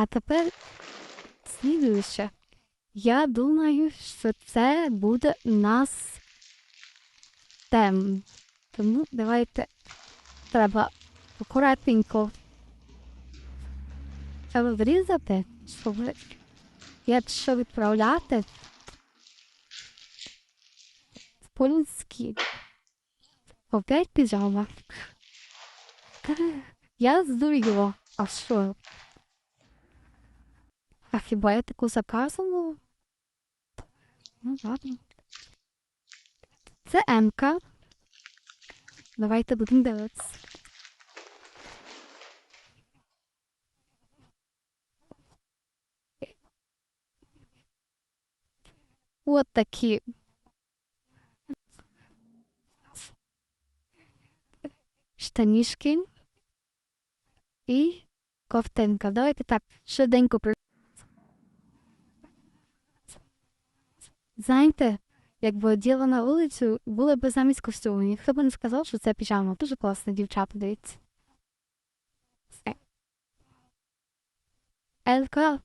А тепер слідуюче. Я думаю, що це буде у нас тем. Тому давайте треба акуратненько розрізати, щоб якщо відправляти в по-людськи. Опять піжама. Я здуріла. А що? А хіба я таку заказувала? Ну, ладно. Це М-ка. Давайте будемо дивитися. От такі. Штанішки. І ковтинка. Давайте так швиденько Знаєте, якби оділа на вулицю, були б замість костюму. Ніхто б не сказав, що це піжама. Дуже класно, дівчата, дивіться. Елька.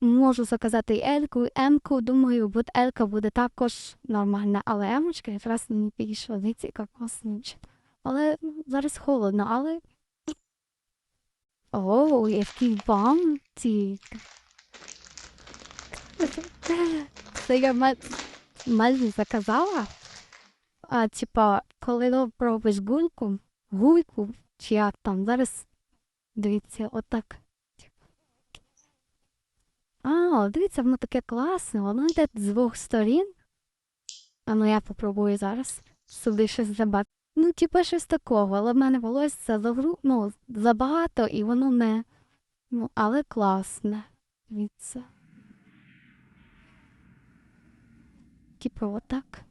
Можу заказати і Ельку, і Емку. Думаю, от Елька буде також нормальна, але Емочка якраз мені підійшла. Дивіться, яка класна дівчина. Але ну, зараз холодно, але. О, який бантик. Це я майже заказала. А, типа, коли робиш гульку, гульку, чи як там, зараз дивіться, отак. А, дивіться, воно таке класне, воно йде з двох сторін. А ну я попробую зараз сюди щось забати. Ну, типа щось такого, але в мене волосся загру... ну, забагато і воно не. Ну, але класне. Дивіться. Типа отак.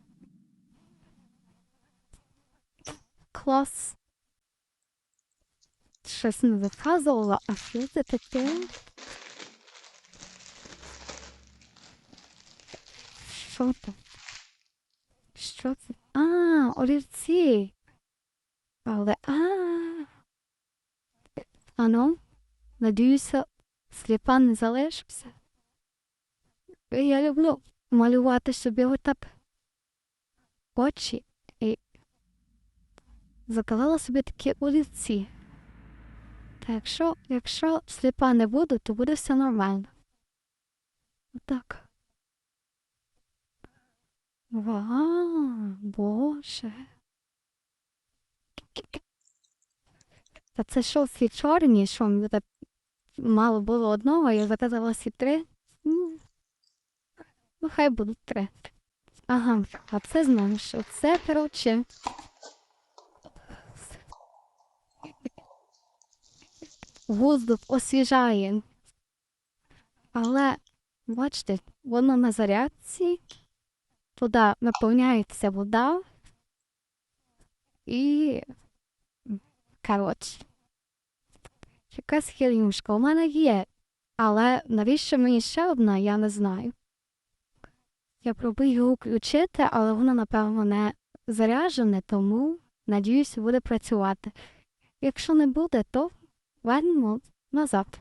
Клас. Щось не заказувала, а що це таке? Що це? Що це? А, олівці. Але а. Ану, надіюся, сліпа не залишився. Я люблю малювати собі отак очі і заказала собі такі олівці. Та якщо, якщо сліпа не буду, то буде все нормально. Отак. Вау, боже. Та це що всі чорні, що мало було одного, я заказала всі три. Ну, хай будуть три. Ага, а це знаєш, що це, коротше. Воздух освіжає. Але, бачите, воно на зарядці. Туди наповняється вода. І. Коротше. Якась хілюшка у мене є. Але навіщо мені ще одна, я не знаю. Я пробую його включити, але воно, напевно, не заряджене, тому надіюсь, буде працювати. Якщо не буде, то вернемо назад.